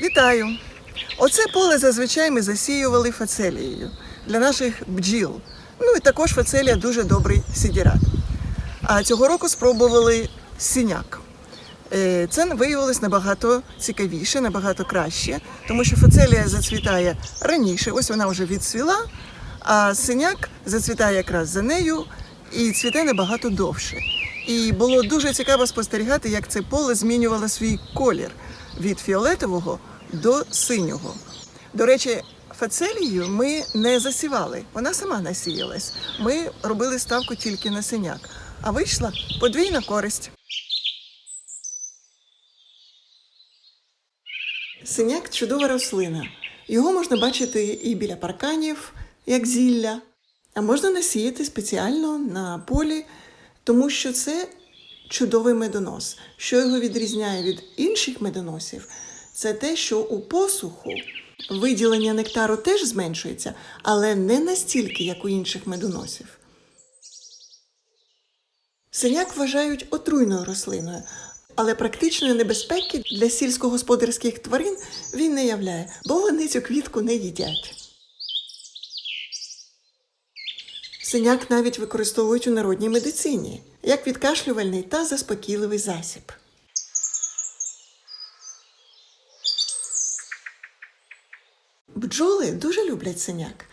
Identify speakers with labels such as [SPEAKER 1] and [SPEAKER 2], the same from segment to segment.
[SPEAKER 1] Вітаю! Оце поле зазвичай ми засіювали фацелією для наших бджіл. Ну і також фацелія дуже добрий сідірат. А цього року спробували сіняк. Е, Це виявилось набагато цікавіше, набагато краще, тому що фацелія зацвітає раніше, ось вона вже відцвіла, а синяк зацвітає якраз за нею і цвіте набагато довше. І було дуже цікаво спостерігати, як це поле змінювало свій колір від фіолетового до синього. До речі, фацелію ми не засівали, вона сама насіялась. Ми робили ставку тільки на синяк, а вийшла подвійна користь. Синяк чудова рослина. Його можна бачити і біля парканів, як зілля, а можна насіяти спеціально на полі, тому що це чудовий медонос. Що його відрізняє від інших медоносів, це те, що у посуху виділення нектару теж зменшується, але не настільки, як у інших медоносів. Синяк вважають отруйною рослиною, але практичної небезпеки для сільськогосподарських тварин він не являє, бо вони цю квітку не їдять. Синяк навіть використовують у народній медицині як відкашлювальний та заспокійливий засіб. Бджоли дуже люблять синяк,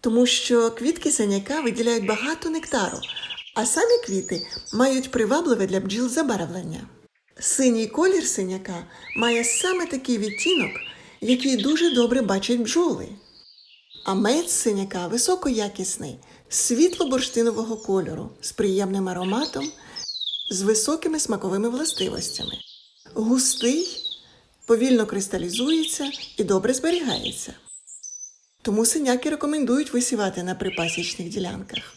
[SPEAKER 1] тому що квітки синяка виділяють багато нектару, а самі квіти мають привабливе для бджіл забарвлення. Синій колір синяка має саме такий відтінок, який дуже добре бачать бджоли. А мед синяка високоякісний, світло-бурштинового кольору, з приємним ароматом, з високими смаковими властивостями. Густий, повільно кристалізується і добре зберігається. Тому синяки рекомендують висівати на припасічних ділянках.